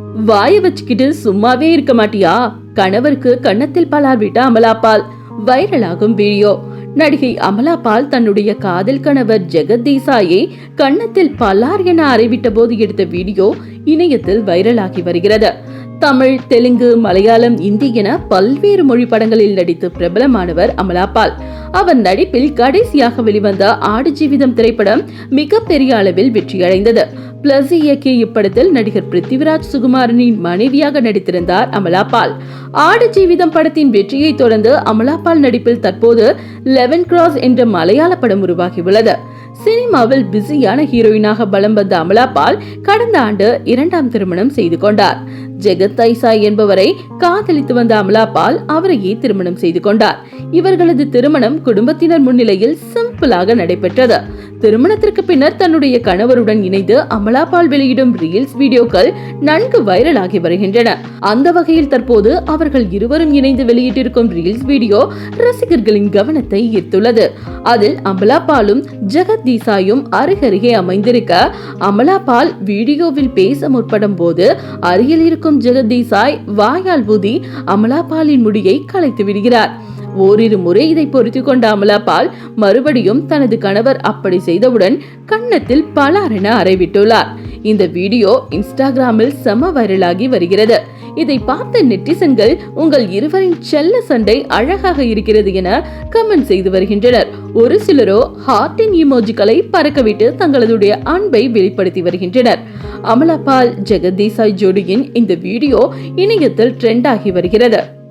வாய வச்சுக்கிட்டு சும்மாவே இருக்க மாட்டியா? கணவருக்கு கன்னத்தில் பலார் விட்ட அமலாபால். வைரலாகும் வீடியோ. நடிகை அமலாபால் தன்னுடைய காதல் கணவர் ஜெகத் தேசாயை கன்னத்தில் பலார் என அறிவிட்ட போது எடுத்த வீடியோ இணையத்தில் வைரலாகி வருகிறது. தமிழ் தெலுங்கு மலையாளம் இந்தி என பல்வேறு மொழி படங்களில் நடித்து பிரபலமானவர் அமலாபால். அவர் நடிப்பில் கடைசியாக வெளிவந்த ஆடு ஜீவிதம் திரைப்படம் மிகப்பெரிய அளவில் வெற்றியடைந்தது. பிளஸ் இயக்கிய இப்படத்தில் நடிகர் பிருத்திவிராஜ் சுகுமாரனின் மனைவியாக நடித்திருந்தார் அமலாபால். ஆடு ஜீவிதம் படத்தின் வெற்றியை தொடர்ந்து அமலாபால் நடிப்பில் தற்போது லெவன் கிராஸ் என்ற மலையாள படம் உருவாகியுள்ளது. சினிமாவில் பிஸியான ஹீரோயினாக பலம் வந்த அமலாபால் கடந்த ஆண்டு இரண்டாம் திருமணம் செய்து கொண்டார். ஜெகத் ஐசா என்பவரை காதலித்து வந்த அமலாபால் அவரையே திருமணம் செய்து கொண்டார். இவர்களது திருமணம் குடும்பத்தினர் முன்னிலையில் சிம்பிளாக நடைபெற்றது. திருமணத்திற்கு பின்னர் தன்னுடைய கணவருடன் இணைந்து அமலாபால் வெளியிடும் ரீல்ஸ் வீடியோக்கள் நன்கு வைரலாகி வருகின்றன. அந்த வகையில் தற்போது அவர்கள் இருவரும் இணைந்து வெளியிட்டிருக்கும் ரீல்ஸ் வீடியோ ரசிகர்களின் கவனத்தை ஈர்த்துள்ளது. அதில் அமலாபாலும் ஜெகதீசாயும் அருகருகே அமைந்திருக்க அமலாபால் வீடியோவில் பேச முற்படும் போது அருகில் இருக்கும் ஜெகதீசாய் வாயால் ஊதி அமலாபாலின் முடியை கலைத்து விடுகிறார். ஓரிரு முறை இதை பொறுத்து கொண்ட அமலாபால் மறுபடியும் தனது கணவர் அப்படி செய்தவுடன் கன்னத்தில் பலாரென அறைவிட்டுள்ளார். இந்த வீடியோ இன்ஸ்டாகிராமில் செம வைரலாகி வருகிறது. இதை பார்த்த நெட்டிசன்கள் உங்கள் இருவரின் செல்ல சண்டை அழகாக இருக்கிறது என கமெண்ட் செய்து வருகின்றனர். ஒரு சிலரோ ஹார்டின் இமோஜிகளை பறக்கவிட்டு தங்களதுடைய அன்பை வெளிப்படுத்தி வருகின்றனர். அமலாபால் ஜெகதீசாய் ஜோடியின் இந்த வீடியோ இணையத்தில் ட்ரெண்ட் ஆகி வருகிறது.